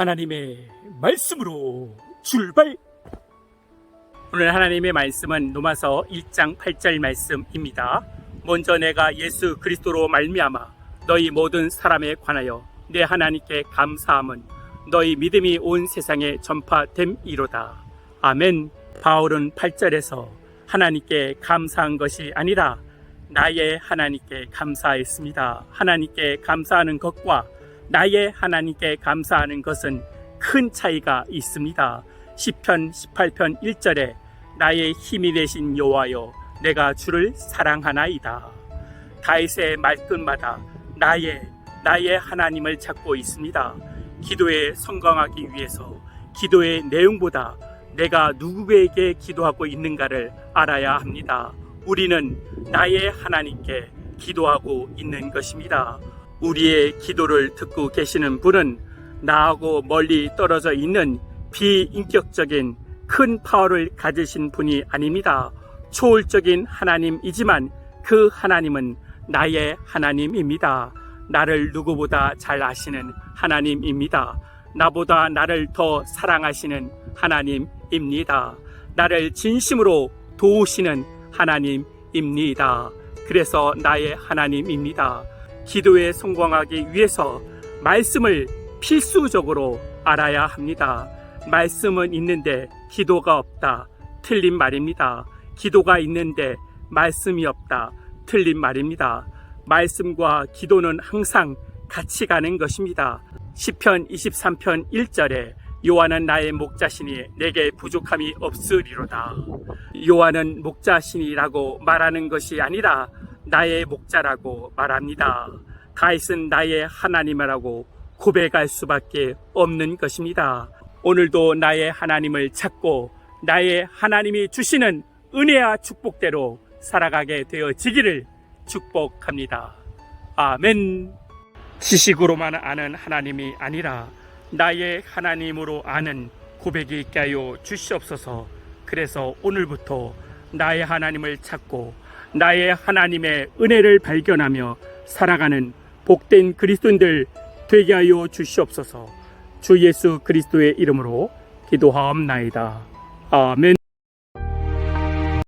하나님의 말씀으로 출발! 오늘 하나님의 말씀은 로마서 1장 8절 말씀입니다. 먼저 내가 예수 그리스도로 말미암아 너희 모든 사람에 관하여 내 하나님께 감사함은 너희 믿음이 온 세상에 전파됨이로다. 아멘. 바울은 8절에서 하나님께 감사한 것이 아니라 나의 하나님께 감사했습니다. 하나님께 감사하는 것과 나의 하나님께 감사하는 것은 큰 차이가 있습니다. 시편 18편 1절에 나의 힘이 되신 여호와여 내가 주를 사랑하나이다. 다윗의 말끝마다 나의 나의 하나님을 찾고 있습니다. 기도에 성공하기 위해서 기도의 내용보다 내가 누구에게 기도하고 있는가를 알아야 합니다. 우리는 나의 하나님께 기도하고 있는 것입니다. 우리의 기도를 듣고 계시는 분은 나하고 멀리 떨어져 있는 비인격적인 큰 파워를 가지신 분이 아닙니다. 초월적인 하나님이지만 그 하나님은 나의 하나님입니다. 나를 누구보다 잘 아시는 하나님입니다. 나보다 나를 더 사랑하시는 하나님입니다. 나를 진심으로 도우시는 하나님입니다. 그래서 나의 하나님입니다. 기도에 성공하기 위해서 말씀을 필수적으로 알아야 합니다. 말씀은 있는데 기도가 없다. 틀린 말입니다. 기도가 있는데 말씀이 없다. 틀린 말입니다. 말씀과 기도는 항상 같이 가는 것입니다. 시편 23편 1절에 요한은 나의 목자시니 내게 부족함이 없으리로다. 요한은 목자신이라고 말하는 것이 아니라 나의 목자라고 말합니다. 다윗은 나의 하나님이라고 고백할 수밖에 없는 것입니다. 오늘도 나의 하나님을 찾고 나의 하나님이 주시는 은혜와 축복대로 살아가게 되어지기를 축복합니다. 아멘. 지식으로만 아는 하나님이 아니라 나의 하나님으로 아는 고백이 있게 하여 주시옵소서. 그래서 오늘부터 나의 하나님을 찾고 나의 하나님의 은혜를 발견하며 살아가는 복된 그리스도인들 되게 하여 주시옵소서. 주 예수 그리스도의 이름으로 기도하옵나이다. 아멘.